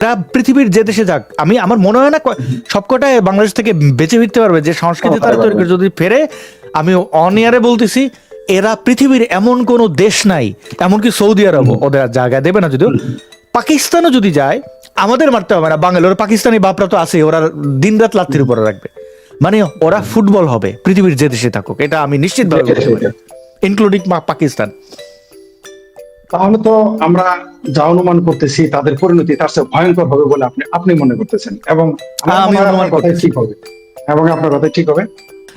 এরা পৃথিবীর যে দেশে যাক আমি আমার মনে হয় না সবকটায় বাংলাদেশ থেকে বেঁচে ফিরতে পারবে যে সংস্কৃতি তারা তৈরি যদি ফেরে আমি অনিয়ারে বলতেছি এরা পৃথিবীর এমন কোনো দেশ নাই এমনকি সৌদি আরব ওদের জায়গা দেবে না যদিও। পাকিস্তানও যদি যায় আমাদের মারতে হবে না বাঙালি ওরা পাকিস্তানি বাপরা তো আছে ওরা দিনরাত লাত্তির উপরে রাখবে। মানে ওরা ফুটবল হবে পৃথিবীর যে দেশে থাকুক এটা আমি নিশ্চিতভাবে পারি। ইনক্লুডিং পাকিস্তান। তাহলে তো আমরা যা অনুমান করতেছি তাদের পরিণতি তার চেয়ে ভয়ঙ্কর হবে বলে আপনি আপনি মনে করতেছেন। এবং আমার কথাই ঠিক হবে। এবং আপনার কথাই ঠিক হবে।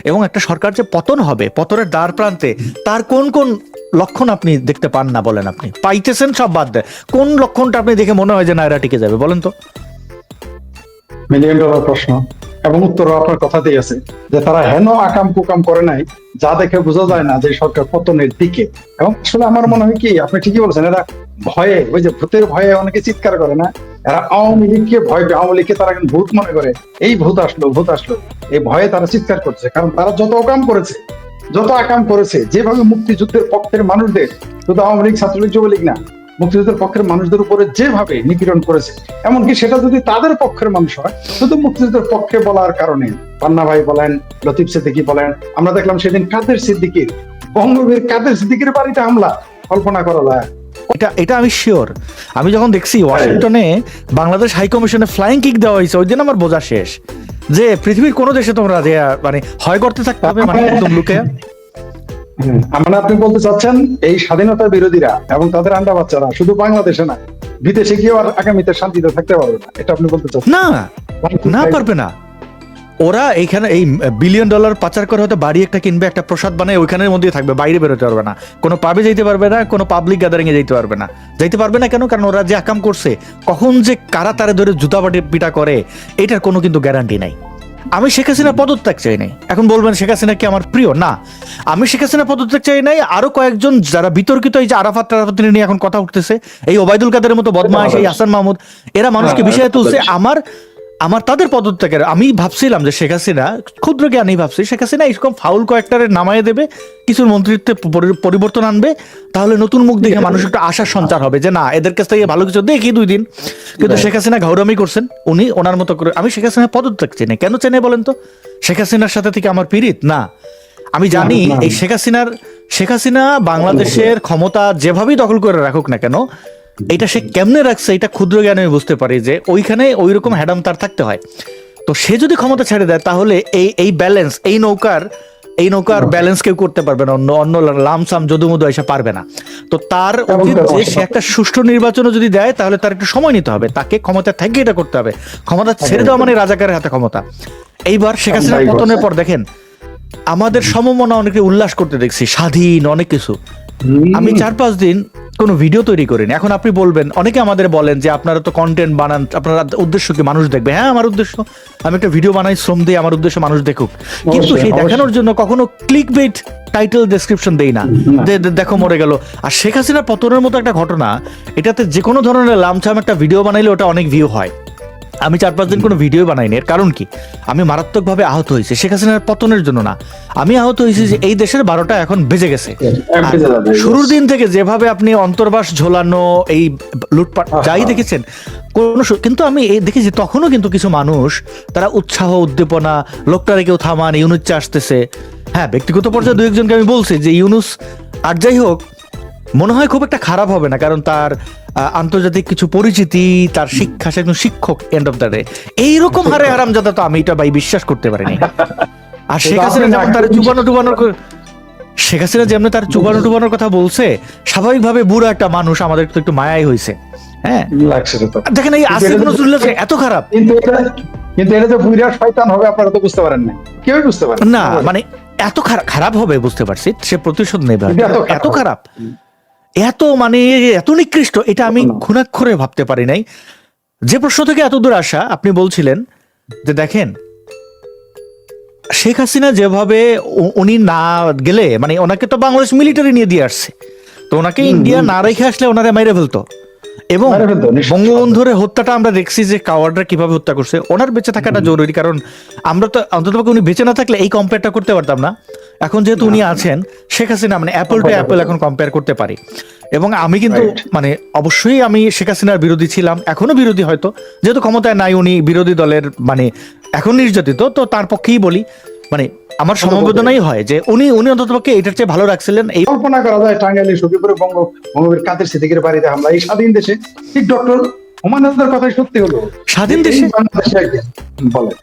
এবং একটা সরকার যে পতন হবে পতনের দ্বার প্রান্তে তার কোন কোন লক্ষণ আপনি দেখতে পান না বলেন আপনি? পাইতেছেন সব বাদ দেয় কোন লক্ষণটা আপনি দেখে মনে হয় যে না এরা টিকে যাবে? বলেন তো। মিলিয়ন ডলার প্রশ্ন। এবং উত্তর আপনার কথাতেই আছে যে তারা হেন আকাম কুকাম করে নাই, যা দেখে বোঝা যায় না যে সরকার পতনের দিকে। এবং আসলে আমার মনে হয় কি, আপনি ঠিকই বলছেন, এরা ভয়ে, ওই যে ভূতের ভয়ে অনেকে চিৎকার করে না, এরা আওয়ামী লীগকে ভয় আওয়ামী লীগকে তারা ভূত মনে করে। এই ভূত আসলো ভূত আসলো, এই ভয়ে তারা চিৎকার করছে, কারণ তারা যত অকাম করেছে, যত আকাম করেছে, যেভাবে মুক্তিযুদ্ধের পক্ষের মানুষদের, শুধু আওয়ামী লীগ, ছাত্রলীগ, যুবলীগ না মুক্তিযুদ্ধের পক্ষের মানুষদের উপরে যেভাবে নিপীড়ন করেছে এমনকি সেটা যদি তাদের পক্ষের মানুষ হয় শুধু মুক্তিযুদ্ধের পক্ষে বলার কারণে। পান্না ভাই বলেন লতিফ সিদ্দিকি বলেন আমরা দেখলাম সেদিন কাদের সিদ্দিকির বঙ্গবীর কাদের সিদ্দিকির বাড়িতে হামলা। কল্পনা করা যায়। এটা এটা আমি শিওর আমি যখন দেখছি ওয়াশিংটনে বাংলাদেশ হাই কমিশনে ফ্লাইং কিক দেওয়া হয়েছে ওই দিন আমার বোঝা শেষ। যে পৃথিবীর কোনো দেশে তোমরা যে মানে হয় করতে থাকতে হবে মানে একদম লুকে। মানে আপনি বলতে চাচ্ছেন এই স্বাধীনতা বিরোধীরা এবং তাদের আন্ডা বাচ্চারা শুধু বাংলাদেশে না, বিদেশে গিয়েও আর আগামীতে শান্তিতে থাকতে পারবে না, এটা আপনি বলতে চাচ্ছেন? না না পারবে না। ওরা এইখানে এই বিলিয়ন ডলার পাচার করে হয়তো বাড়ি একটা কিনবে, একটা প্রসাদ বানায়, ওইখানের মধ্যে থাকবে, বাইরে বেরোতে পারবে না। কোনো পাবে যাইতে পারবে না, কোনো পাবলিক গ্যাদারিং এ যাইতে পারবে না। যাইতে পারবে না কেন? কারণ ওরা যে আকাম করছে, কখন যে কারা তারে ধরে জুতা বাটি পিটা করে, এটার কোনো কিন্তু গ্যারান্টি নাই। আমি শেখ হাসিনা পদত্যাগ চাই নাই। এখন বলবেন শেখ হাসিনা কি আমার প্রিয়? না। আমি শেখ হাসিনা পদত্যাগ চাই নাই আরও কয়েকজন যারা বিতর্কিত এই যে আরাফাত আরাফাত নিয়ে এখন কথা উঠতেছে এই ওবায়দুল কাদের মতো বদমাশ এই হাসান মাহমুদ এরা মানুষকে বিষয়ে তুলছে আমার আমার তাদের পদত্যাগের আমি ভাবছিলাম যে শেখ হাসিনা ক্ষুদ্র জ্ঞানী ভাবছি শেখ হাসিনা এরকম ফাউল কয়েকটারে নামায় দেবে কিছু মন্ত্রিত্বে পরিবর্তন আনবে তাহলে নতুন মুখ দেখে মানুষ একটা আশার সঞ্চার হবে যে না এদের কাছ থেকে ভালো কিছু দেখি দুই দিন। কিন্তু শেখ হাসিনা ঘাউরামি করছেন উনি ওনার মতো করে আমি শেখ হাসিনা পদত্যাগ চেনে। কেন চেনে বলেন তো? শেখ হাসিনার সাথে থেকে আমার পীড়িত? না। আমি জানি। এই শেখ হাসিনার শেখ হাসিনা বাংলাদেশের ক্ষমতা যেভাবেই দখল করে রাখুক না কেন এটা সে কেমনে রাখছে এটা ক্ষুদ্র জ্ঞানে আমি বুঝতে পারি যে ওইখানে ওই রকম হ্যাডাম তার থাকতে হয়। তো সে যদি ক্ষমতা ছেড়ে দেয় তাহলে এই এই ব্যালেন্স এই নৌকার এই নৌকার ব্যালেন্স কেউ করতে পারবে না অন্য অন্য লামসাম যদুমধু এসে পারবে না। তো তার উচিত যে সে একটা সুষ্ঠু নির্বাচনও যদি দেয় তাহলে তার একটু সময় নিতে হবে। তাকে ক্ষমতা থেকে এটা করতে হবে। ক্ষমতা ছেড়ে দেওয়া মানে রাজাকারের হাতে ক্ষমতা। এইবার শেখ হাসিনার পতনের পর দেখেন আমাদের সমমনা অনেকে উল্লাস করতে দেখছি স্বাধীন অনেক কিছু। আমি চার পাঁচ দিন কোনো ভিডিও তৈরি করিনি। এখন আপনি বলবেন অনেকে আমাদের বলেন যে আপনারা তো কন্টেন্ট বানান আপনার উদ্দেশ্য কি মানুষ দেখবে? হ্যাঁ আমার উদ্দেশ্য। আমি একটা ভিডিও বানাই শ্রম দিই আমার উদ্দেশ্য মানুষ দেখুক। কিন্তু সেই দেখানোর জন্য কখনো ক্লিক বেট টাইটেল ডেসক্রিপশন দেই না। দেখো মরে গেল। আর শেখ হাসিনার পতনের মতো একটা ঘটনা এটাতে যে কোনো ধরনের লামছাম একটা ভিডিও বানাইলে ওটা অনেক ভিউ হয়। আমি চার পাঁচ দিন কোনো ভিডিও বানাইনি। এর কারণ কি? আমি মারাত্মকভাবে আহত হয়েছি। শেখ হাসিনার পতনের জন্য না। আমি আহত হয়েছি যে এই দেশের বারোটা এখন বেজে গেছে। শুরুর দিন থেকে যেভাবে আপনি অন্তর্বাস ঝোলানো এই লুটপাট যাই দেখেছেন কোন কিন্তু আমি এই দেখেছি তখনও কিন্তু কিছু মানুষ তারা উৎসাহ উদ্দীপনা লোকটারে কেউ থামান ইউনুস আসতেছে। হ্যাঁ ব্যক্তিগত পর্যায়ে দু একজনকে আমি বলছি যে ইউনুস আর যাই হোক মনে হয় খুব একটা খারাপ হবে না কারণ তার আন্তর্জাতিক কিছু পরিচিতি তার শিক্ষা সে একজন শিক্ষক এন্ড অফ দ্য ডে এইরকম হারে হারাম যাতে তো আমি এটা ভাই বিশ্বাস করতে পারিনি। আর শেখ হাসিনা যেমন তার চুবানো টুবানোর শেখ হাসিনা যেমন তার চুবানো টুবানোর কথা বলছে স্বাভাবিকভাবে বুড়ো একটা মানুষ আমাদের তো একটু মায়াই হয়েছে। হ্যাঁ? তো। দেখেন এই আসিফ নজরুল্লাহ এত খারাপ। কিন্তু এটা কিন্তু এটা যে বুইরা শয়তান হবে আপনারা তো বুঝতে পারেন না কেউই বুঝতে পারেন না মানে এত খারাপ খারাপ হবে বুঝতে পারছি। সে প্রতিশোধ নেবে। এত খারাপ। এত মানে এত নিকৃষ্ট এটা আমি ঘুণাক্ষরে খুনাক্ষরে ভাবতে পারি নাই। যে প্রশ্ন থেকে এত দূর আসা আপনি বলছিলেন যে দেখেন শেখ হাসিনা যেভাবে উনি না গেলে মানে ওনাকে তো বাংলাদেশ মিলিটারি নিয়ে দিয়ে আসছে। তো ওনাকে ইন্ডিয়া না রেখে আসলে ওনারে মাইরে ফেলতো। এবং। বঙ্গবন্ধুর হত্যাটা আমরা দেখছি যে কাওয়াররা কীভাবে হত্যা করছে ওনার বেঁচে থাকাটা জরুরি কারণ আমরা তো অন্তত উনি বেঁচে না থাকলে এই কম্পেয়ারটা করতে পারতাম না। এখন যেহেতু উনি আছেন শেখ হাসিনা মানে অ্যাপল টু অ্যাপল এখন কম্পেয়ার করতে পারি। এবং আমি কিন্তু মানে অবশ্যই আমি শেখ হাসিনার বিরোধী ছিলাম এখনও বিরোধী হয়তো। যেহেতু ক্ষমতায় নাই উনি বিরোধী দলের মানে এখন নির্যাতিত তো তার পক্ষেই বলি। মানে আমার সমবেদনাই হয় যে উনি উনি অন্তত পক্ষে এটার চেয়ে ভালো রাখছিলেন এই কল্পনা করা যায় টাঙ্গাইলে সখীপুরে বঙ্গ বঙ্গবীর কাদের সিদ্দিকের বাড়িতে হামলা। এই স্বাধীন দেশে ঠিক ডক্টর হুমায়ুন কথাই সত্যি হলো। স্বাধীন দেশে বলে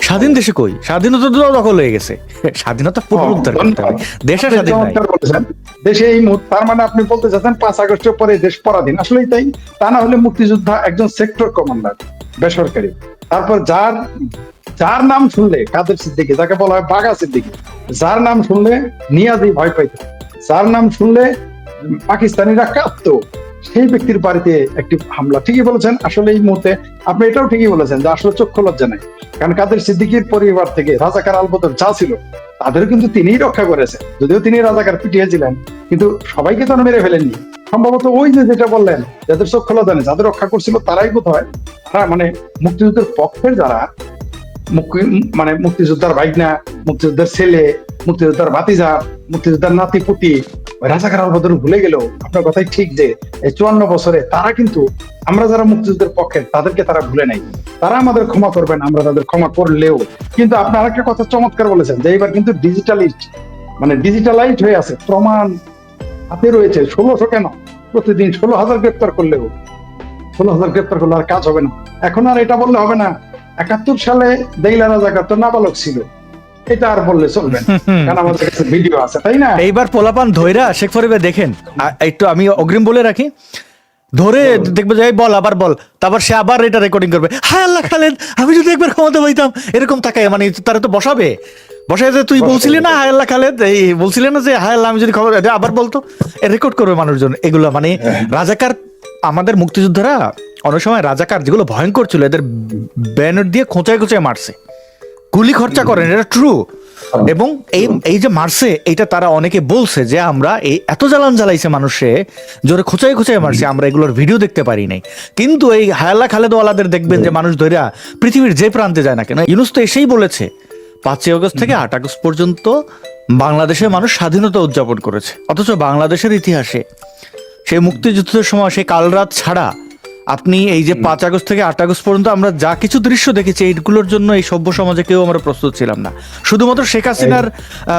স্বাধীন দেশে কই? স্বাধীনতা তো দখল হয়ে গেছে। স্বাধীনতা পুনরুদ্ধার করতে হবে। দেশে স্বাধীন দেশে এই মুহূর্তে তার মানে আপনি বলতে চাচ্ছেন পাঁচ আগস্টের পরে দেশ পরাধীন। আসলেই তাই। তা না হলে মুক্তিযোদ্ধা একজন সেক্টর কমান্ডার বেসরকারি। তারপর যার যার নাম শুনলে কাদের সিদ্দিকি? যাকে বলা হয় বাঘা সিদ্দিকি। যার নাম শুনলে নিয়াজি ভয় পাইত। যার নাম শুনলে পাকিস্তানিরা কাঁপত সেই ব্যক্তির বাড়িতে একটি হামলা। ঠিকই বলেছেন, আসলে এই মুহূর্তে আপনি এটাও ঠিকই বলেছেন যে আসলে চক্ষু লজ্জা নাই। কারণ কাদের সিদ্দিকির পরিবার থেকে রাজাকার আলবদর যা ছিল তাদের কিন্তু তিনিই রক্ষা করেছেন। যদিও তিনি রাজাকার পিটিয়েছিলেন, কিন্তু সবাইকে তো মেরে ফেলেননি। সম্ভবত ওই যে যেটা বললেন, যাদের চোখ খোলা জানে যাদের রক্ষা করছিল তারাই বোধ হয় তারা মানে মুক্তিযুদ্ধের পক্ষের যারা মানে মুক্তিযোদ্ধার ভাইগনা, মুক্তিযোদ্ধার ছেলে, মুক্তিযোদ্ধার ভাতিজা, মুক্তিযোদ্ধার নাতি, পুতি রাজাকার ভুলে গেল আপনার কথাই ঠিক যে চুয়ান্ন বছরে তারা কিন্তু, আমরা যারা মুক্তিযুদ্ধের পক্ষে, তাদেরকে তারা ভুলে নাই। তারা আমাদের ক্ষমা করবেন, আমরা তাদের ক্ষমা করলেও। কিন্তু আপনি আরেকটা কথা চমৎকার বলেছেন যে এবার কিন্তু ডিজিটালিস্ট মানে ডিজিটালাইজড হয়ে আছে। প্রমাণ হাতে রয়েছে। ষোলোশো কেন? প্রতিদিন ষোলো হাজার গ্রেপ্তার করলেও। ষোলো হাজার গ্রেপ্তার করলে আর কাজ হবে না। এখন আর এটা বললে হবে না। একাত্তর সালে দেইলা রাজাকার তো নাবালক ছিল। এটা আর বললে চলবে কারণ আমাদের কাছে ভিডিও আছে তাই না? এইবার পোলাপান ধৈরা শেখ ফরিবে দেখেন। একটু আমি অগ্রিম বলে রাখি। ধরে দেখবে যে বল আবার বল। তারপর সে আবার এটা রেকর্ডিং করবে। হায় আল্লাহ খালেদ আমি যদি একবার ক্ষমতা পাইতাম এরকম তাকায় মানে তারা তো বসাবে। বসায় যে তুই। বলছিলি না হায় আল্লাহ খালেদ? এই বলছিলি না যে হায় আল্লাহ আমি যদি খবর আবার বলতো? রেকর্ড করবে মানুষজন। এগুলো মানে রাজাকার আমাদের মুক্তিযোদ্ধারা অনেক সময় রাজাকার যেগুলো ভয়ঙ্কর ছিল, এদের ব্যানার দিয়ে খোঁচায় খোঁচায় মারছে। গুলি খরচা করেন, এটা ট্রু এবং এই এই যে মারছে, এটা তারা অনেকে বলছে যে আমরা এই এত জ্বালান জ্বালাইছে মানুষে, জোরে খোঁচাই খোঁচাই মারছে, আমরা এগুলোর ভিডিও দেখতে পারি নাই। কিন্তু এই হায়াল্লা খালেদওয়ালাদের দেখবেন যে মানুষ ধৈরা পৃথিবীর যে প্রান্তে যায় না কেন, ইউনুস তো এসেই বলেছে, পাঁচই আগস্ট থেকে আট আগস্ট পর্যন্ত বাংলাদেশের মানুষ স্বাধীনতা উদযাপন করেছে, অথচ বাংলাদেশের ইতিহাসে সেই মুক্তিযুদ্ধের সময়, সেই কালরাত ছাড়া আপনি এই যে পাঁচ আগস্ট থেকে আট আগস্ট পর্যন্ত আমরা যা কিছু দৃশ্য দেখেছি এইগুলোর জন্য এই সভ্য সমাজে কেউ আমরা প্রস্তুত ছিলাম না। শুধুমাত্র শেখ হাসিনার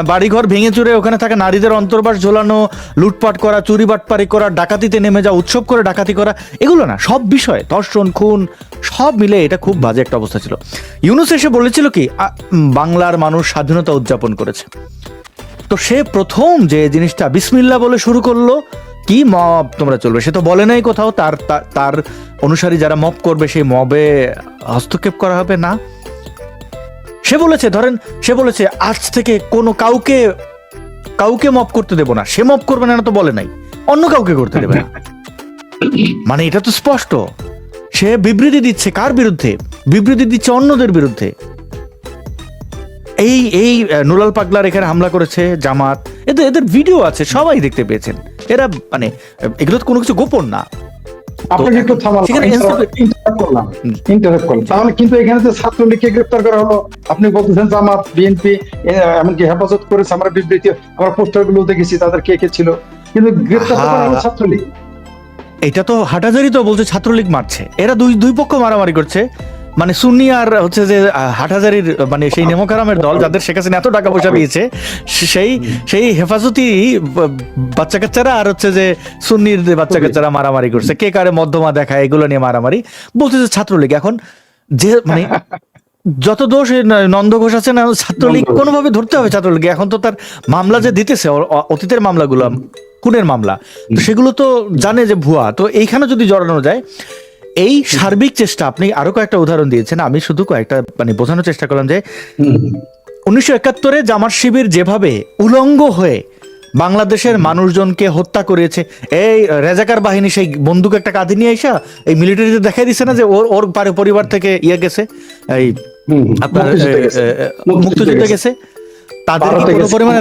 বাড়িঘর ভেঙে চুরে ওখানে থাকা নারীদের অন্তর্বাস ঝোলানো লুটপাট করা চুরি বাটপারি করা ডাকাতিতে নেমে যাওয়া উৎসব করে ডাকাতি করা এগুলো না সব বিষয় ধর্ষণ খুন সব মিলে এটা খুব বাজে একটা অবস্থা ছিল। ইউনুস এসে বলেছিল কি বাংলার মানুষ স্বাধীনতা উদযাপন করেছে। তো সে প্রথম যে জিনিসটা বিসমিল্লা বলে শুরু করল কি মব তোমরা চলবে? সে তো বলে নাই কোথাও, তার, তার- অনুসারী যারা মব করবে, সেই মবে হস্তক্ষেপ করা হবে? না। সে বলেছে, ধরেন, সে বলেছে, আজ থেকে কোনো কাউকে কাউকে মব করতে দেব না। সে মব করবে না তো বলে নাই। অন্য কাউকে করতে দেবে না। মানে এটা তো স্পষ্ট। সে বিবৃতি দিচ্ছে কার বিরুদ্ধে? বিবৃতি দিচ্ছে অন্যদের বিরুদ্ধে। এই এই নুলাল পাগলার এখানে হামলা করেছে জামাত। এদের এদের ভিডিও আছে সবাই দেখতে পেয়েছেন। এরা মানে এগুলো তো কোনো কিছু গোপন না। আপনাকে একটু থামালাম সেখানে instant- ইন্টারাপ্ট করলাম ইন্টারাপ্ট করলাম। তাহলে কিন্তু এখানে যে ছাত্রলীগকে গ্রেপ্তার করা হলো। আপনি বলতেছেন জামাত বিএনপি এমনকি হেফাজত করেছে আমরা বিবৃতি আমরা পোস্টার দেখেছি তাদের কে কে ছিল। কিন্তু গ্রেপ্তার করা হলো ছাত্রলীগ। এটা তো হাটাজারি তো বলছে ছাত্রলীগ মারছে। এরা দুই দুই পক্ষ মারামারি করছে। মানে সুন্নি আর হচ্ছে যে হাটহাজারির মানে সেই নেমকারামের দল যাদের শেখ হাসিনা এত টাকা পয়সা দিয়েছে সেই সেই হেফাজতি বাচ্চা কাচ্চারা আর হচ্ছে যে সুন্নির বাচ্চা কাচ্চারা মারামারি করছে। কে কারে মধ্যমা দেখায় এগুলো নিয়ে মারামারি। বলছে যে ছাত্রলীগ। এখন যে মানে যত দোষ নন্দ ঘোষ আছে না ছাত্রলীগ কোনোভাবে ধরতে হবে ছাত্রলীগ এখন তো তার মামলা যে দিতেছে অতীতের মামলাগুলো খুনের মামলা। সেগুলো তো জানে যে ভুয়া। তো এইখানে যদি জড়ানো যায় এই সার্বিক চেষ্টা আপনি আরও কয়েকটা উদাহরণ দিয়েছেন আমি শুধু কয়েকটা মানে বোঝানোর চেষ্টা করলাম যে উনিশশো একাত্তরে জামার শিবির যেভাবে উলঙ্গ হয়ে বাংলাদেশের মানুষজনকে হত্যা করেছে এই রেজাকার বাহিনী সেই বন্দুক একটা কাঁধে নিয়ে আইসা এই মিলিটারিতে দেখাই দিছে না যে ওর ওর পারে- পরিবার থেকে ইয়ে গেছে এই আপনার মুক্তিযুদ্ধে গেছে। তাদের পরিমাণে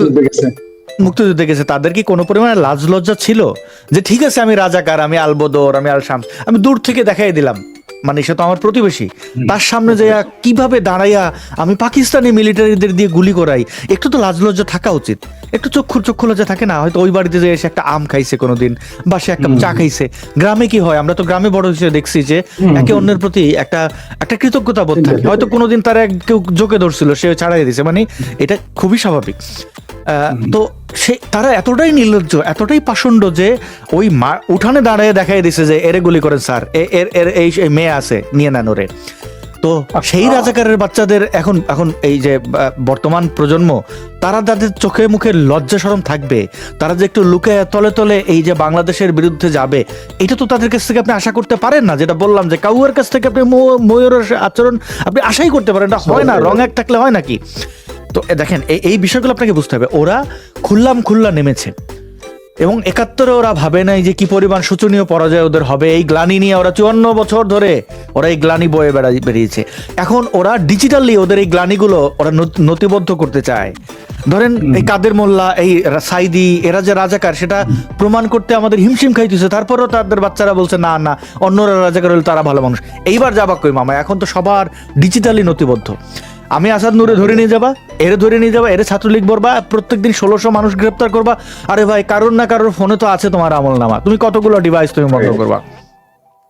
মুক্তিযুদ্ধে গেছে। তাদের কি কোনো পরিমাণে লাজ লজ্জা ছিল? যে ঠিক আছে আমি রাজাকার আমি আলবদর আমি আল শামস আমি দূর থেকে দেখাই দিলাম। মানে সে তো আমার প্রতিবেশী। তার সামনে যাইয়া কীভাবে দাঁড়াইয়া আমি পাকিস্তানি মিলিটারিদের দিয়ে গুলি করাই একটু তো লাজ লজ্জা থাকা উচিত। একটু চক্ষু চক্ষু লজ্জা থাকে না? হয়তো ওই বাড়িতে যে এসে একটা আম খাইছে কোনোদিন বা সে একটা চা খাইছে। গ্রামে কি হয়? আমরা তো গ্রামে বড় হিসেবে দেখছি যে একে অন্যের প্রতি একটা একটা কৃতজ্ঞতা বোধ থাকে। হয়তো কোনোদিন তার এক কেউ জোকে ধরছিল সে ছাড়াই দিছে। মানে এটা খুবই স্বাভাবিক। তো সে তারা এতটাই নির্লজ্জ এতটাই পাষণ্ড যে ওই মা উঠানে দাঁড়িয়ে দেখাই দিছে যে এরে গুলি করেন স্যার এর এর এই মেয়ে আছে নিয়ে নেন ওরে। তো সেই রাজাকারের বাচ্চাদের এখন এখন এই যে বর্তমান প্রজন্ম তারা তাদের চোখে মুখে লজ্জা সরম থাকবে। তারা যে একটু লুকে তলে তলে এই যে বাংলাদেশের বিরুদ্ধে যাবে এটা তো তাদের কাছ থেকে আপনি আশা করতে পারেন না যেটা বললাম যে কাউয়ের কাছ থেকে আপনি ময়ূরের আচরণ আপনি আশাই করতে পারেন এটা হয় না। রং এক থাকলে হয় নাকি? তো দেখেন এই- এই বিষয়গুলো আপনাকে বুঝতে হবে। ওরা খুললাম খুল্লা নেমেছে। এবং একাত্তরে ওরা ভাবে নাই যে কি পরিমাণ শোচনীয় পরাজয় ওদের হবে। এই গ্লানি নিয়ে ওরা চুয়ান্ন বছর ধরে ওরা এই গ্লানি বয়ে বেড়া বেরিয়েছে। এখন ওরা ডিজিটালি ওদের এই গ্লানিগুলো ওরা নথিবদ্ধ করতে চায়। ধরেন এই কাদের মোল্লা এই সাইদি এরা যে রাজাকার সেটা প্রমাণ করতে আমাদের হিমশিম খাইতেছে। তারপরেও তাদের বাচ্চারা বলছে না না অন্যরা রাজাকার হলে তারা ভালো মানুষ। এইবার যাবাক কই মামা এখন তো সবার ডিজিটালি নথিবদ্ধ। আমি আসাদ নূরে ধরে নিয়ে যাবা এরে ধরে নিয়ে যাবা এরে ছাত্রলীগ বলবা প্রত্যেকদিন ষোলোশো মানুষ গ্রেপ্তার করবা। আরে ভাই কারোর না কারোর ফোনে তো আছে তোমার আমল নামা। তুমি কতগুলো ডিভাইস তুমি বন্ধ করবা?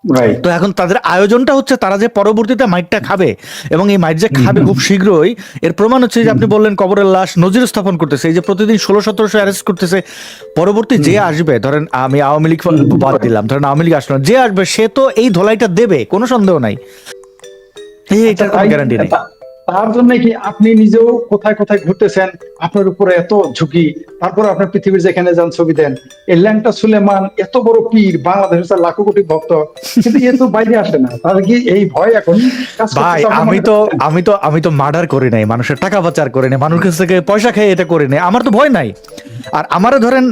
রাইট তো এখন তাদের আয়োজনটা হচ্ছে তারা যে পরবর্তীতে মাইটটা খাবে এবং এই মাইট যে খাবে খুব শীঘ্রই এর প্রমাণ হচ্ছে যে আপনি বললেন কবরের লাশ নজির স্থাপন করতেছে এই যে প্রতিদিন ষোলো সতেরোশো অ্যারেস্ট করতেছে পরবর্তী যে আসবে ধরেন আমি আওয়ামী লীগ বাদ দিলাম ধরেন আওয়ামী লীগ আসলো যে আসবে সে তো এই ধোলাইটা দেবে কোনো সন্দেহ নাই। এই এটার কোনো গ্যারান্টি নেই। তা- তার জন্য কি আপনি নিজেও কোথায় কোথায় ঘুরতেছেন? আপনার উপরে এত ঝুঁকি। তারপর আপনার পৃথিবীর যেখানে যান ছবি দেন। এই ল্যাংটা সুলেমান এত বড় পীর বাংলাদেশের লাখো কোটি ভক্ত কিন্তু এ তো বাইরে আসে না। তার কি এই ভয় এখন? ভাই আমি তো আমি তো আমি তো মার্ডার করি নাই মানুষের টাকা পাচার করি নাই মানুষের কাছ থেকে পয়সা খেয়ে এটা করি নাই। আমার তো ভয় নাই। আর আমারে ধরেন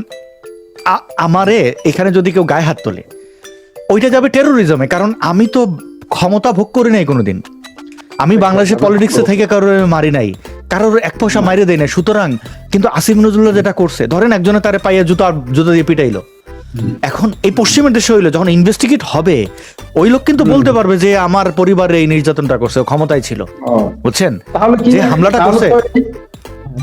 আমারে এখানে যদি কেউ গায়ে হাত তোলে ওইটা যাবে টেরোরিজমে কারণ আমি তো ক্ষমতা ভোগ করি নাই কোনোদিন। আমি বাংলাদেশের পলিটিক্সে থেকে কারোর মারি নাই। কারোর এক পয়সা মারিয়ে দেয় না সুতরাং কিন্তু আসিফ নজরুল্লাহ যেটা করছে ধরেন একজনে তারে পাইয়া জুতো আর জুতো দিয়ে পিটাইলো। এখন এই পশ্চিমের দেশে হইল যখন ইনভেস্টিগেট হবে ওই লোক কিন্তু বলতে পারবে যে আমার পরিবারে এই নির্যাতনটা করছে ক্ষমতায় ছিল। বুঝছেন? তাহলে কি যে হামলাটা করছে?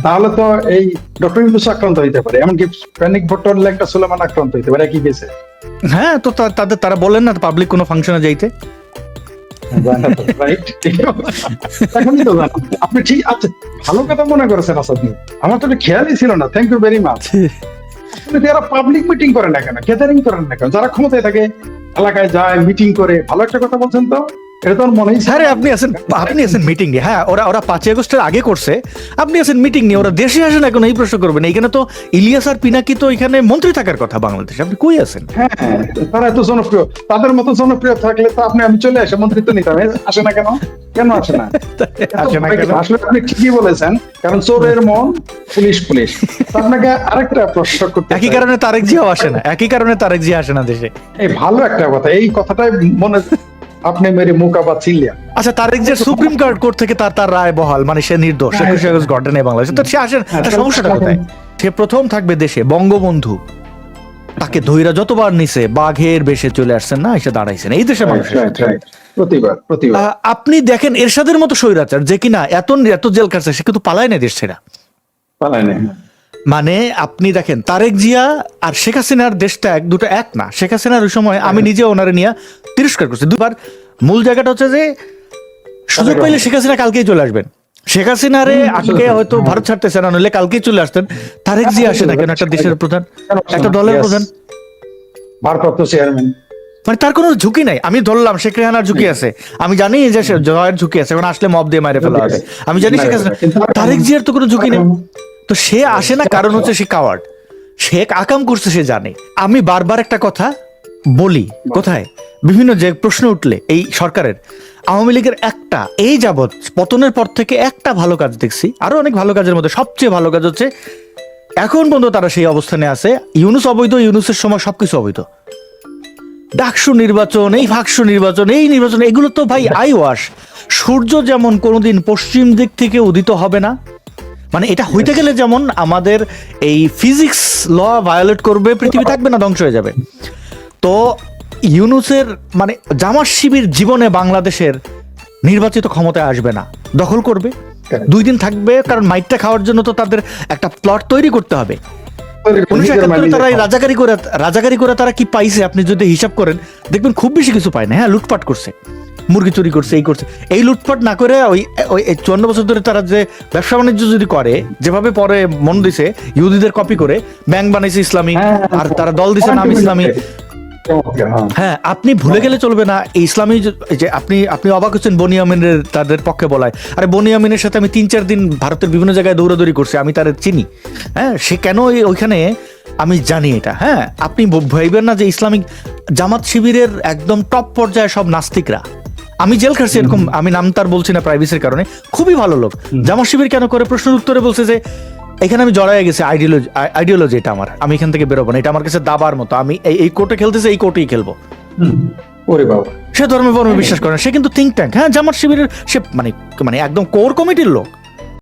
তাহলে তো এই ডক্টর ইউনুস আক্রান্ত হইতে পারে এমনকি প্যানিক ভট্টর ল্যাংটা সুলেমান আক্রান্ত হইতে পারে একই কেসে হ্যাঁ তো তাদের তারা বলেন না পাবলিক কোনো ফাংশনে যাইতে। আপনি ঠিক আছে ভালো কথা মনে করেছেন আসাদ আমার তো খেয়ালই ছিল না। থ্যাংক ইউ ভেরি মাচ যারা পাবলিক মিটিং করেন না কেন? গ্যাদারিং করেন না কেন? যারা ক্ষমতায় থাকে এলাকায় যায় মিটিং করে ভালো একটা কথা বলছেন তো? এটা তো ছিল হ্যাঁ আপনি আছেন আপনি আছেন মিটিং হ্যাঁ ওরা ওরা পাঁচই আগস্টের আগে করছে। আপনি আছেন মিটিং নিয়ে ওরা দেশে আসেন এখন এই প্রশ্ন করবেন। এখানে তো ইলিয়াস আর পিনাকি তো এখানে মন্ত্রী থাকার কথা বাংলাদেশে। আপনি কই আছেন? হ্যাঁ তারা এত জনপ্রিয়। তাদের মতো জনপ্রিয় থাকলে তো আপনি আমি চলে আসে মন্ত্রিত্ব নিতাম আসে না কেন? কেন আসে না? আসে না কেন? আসলে আপনি ঠিকই বলেছেন কারণ চোরের মন পুলিশ পুলিশ। আপনাকে আরেকটা প্রশ্ন করতে একই কারণে তারেক জিয়াও আসে না। একই কারণে তারেক জিয়া আসে না দেশে। এই ভালো একটা কথা। এই কথাটাই মনে আপনি মেরে মুখা বা চিল্লিয়া। আচ্ছা তারেক যে সুপ্রিম কোর্ট কোর্ট থেকে তার তার রায় বহাল মানে সে নির্দোষ হ্যাঁ, একুশে আগস্ট ঘটে বাংলাদেশে। তো সে আসেন হ্যাঁ, তার সমস্যাটা কোথায়? সে প্রথম থাকবে দেশে বঙ্গবন্ধু। তাকে ধৈরা যতবার নিছে বাঘের বেশে চলে আসছেন না এসে দাঁড়াইছেন। এই দেশে মানুষ আপনি দেখেন এরশাদের মতো স্বৈরাচার যে কিনা এত এত জেল কাটছে সে কিন্তু পালায় না দেশ ছেড়া। পালায় না মানে আপনি দেখেন তারেক জিয়া আর শেখ হাসিনার দেশটা এক দুটো এক না। শেখ হাসিনার ওই সময় আমি নিজে ওনারে নিয়ে তিরস্কার করছি। দুবার মূল জায়গাটা হচ্ছে যে সুযোগ পাইলে শেখ হাসিনা কালকেই চলে আসবেন। শেখ হাসিনারে আজকে হয়তো ভারত ছাড়তেছে না নইলে কালকেই চলে আসতেন। তারেক জিয়া আসে না কেন? একটা দেশের প্রধান একটা দলের প্রধান। ভারপ্রাপ্ত চেয়ারম্যান মানে তার কোনো ঝুঁকি নাই। আমি ধরলাম শেখ রেহানার ঝুঁকি আছে। আমি জানি যে জয়ের ঝুঁকি আছে। এখন আসলে মব দিয়ে মারে ফেলা হবে। আমি জানি শেখ হাসিনা তারেক জিয়ার তো কোনো ঝুঁকি নেই। তো সে আসে না কারণ হচ্ছে সে কাওয়ার্ড সে আকাম করছে সে জানে। আমি বারবার একটা কথা বলি কোথায়? বিভিন্ন যে প্রশ্ন উঠলে এই সরকারের আওয়ামী লীগের একটা এই যাবৎ পতনের পর থেকে একটা ভালো কাজ দেখছি আরও অনেক ভালো কাজের মধ্যে সবচেয়ে ভালো কাজ হচ্ছে এখন পর্যন্ত তারা সেই অবস্থানে আছে ইউনুস অবৈধ ইউনুসের সময় সবকিছু অবৈধ। ডাকসু নির্বাচন এই ফাকসু নির্বাচন এই নির্বাচন এগুলো তো ভাই আই ওয়াশ। সূর্য যেমন কোনোদিন পশ্চিম দিক থেকে উদিত হবে না মানে এটা হইতে গেলে যেমন আমাদের এই ফিজিক্স ল ভায়োলেট করবে পৃথিবী থাকবে না ধ্বংস হয়ে যাবে। তো ইউনুসের মানে জামাত শিবির জীবনে বাংলাদেশের নির্বাচিত ক্ষমতায় আসবে না দখল করবে। দুই দিন থাকবে কারণ মাইটটা খাওয়ার জন্য তো তাদের একটা প্লট তৈরি করতে হবে। উনিশশো একাত্তরে তারা রাজাকারি করে রাজাকারি করে তারা কি পাইছে? আপনি যদি হিসাব করেন দেখবেন খুব বেশি কিছু পায় না। হ্যাঁ লুটপাট করছে। মুরগি চুরি করছে এই করছে। এই লুটপাট না করে ওই ওই চুয়ান্ন বছর ধরে তারা যে ব্যবসা বাণিজ্য যদি করে যেভাবে পরে মন দিছে ইহুদিদের কপি করে ব্যাংক বানাইছে ইসলামী হ্যাঁ, আর তারা দল দিছে নাম ইসলামী। হ্যাঁ। আপনি ভুলে গেলে চলবে না। ইসলামী যে- আপনি আপনি অবাক হচ্ছেন বনিয়ামিনের তাদের পক্ষে বলায়। আরে বনিয়ামিনের সাথে আমি তিন চার দিন ভারতের বিভিন্ন জায়গায় দৌড়াদৌড়ি করছি আমি তার চিনি। হ্যাঁ সে কেন ওইখানে আমি জানি এটা। হ্যাঁ আপনি ভাইবেন না যে ইসলামিক জামাত শিবিরের একদম টপ পর্যায়ে সব নাস্তিকরা। আমি জেল খাটছি এরকম আমি নাম তার বলছি না প্রাইভেসির কারণে। খুবই ভালো লোক। জামাত শিবির কেন করে? প্রশ্নের উত্তরে বলছে যে এখানে আমি জড়াই গেছি আইডিওলজি আইডিওলজি এটা আমার। আমি এখান থেকে বেরোবো না এটা আমার কাছে দাবার মতো। আমি এই- কোর্টে খেলতেছি এই কোর্টেই খেলব। ওরে বাবা। সে ধর্মে বর্মে বিশ্বাস করে না। সে কিন্তু থিঙ্ক ট্যাঙ্ক হ্যাঁ জামাত শিবিরের সে মানে মানে একদম কোর কমিটির লোক।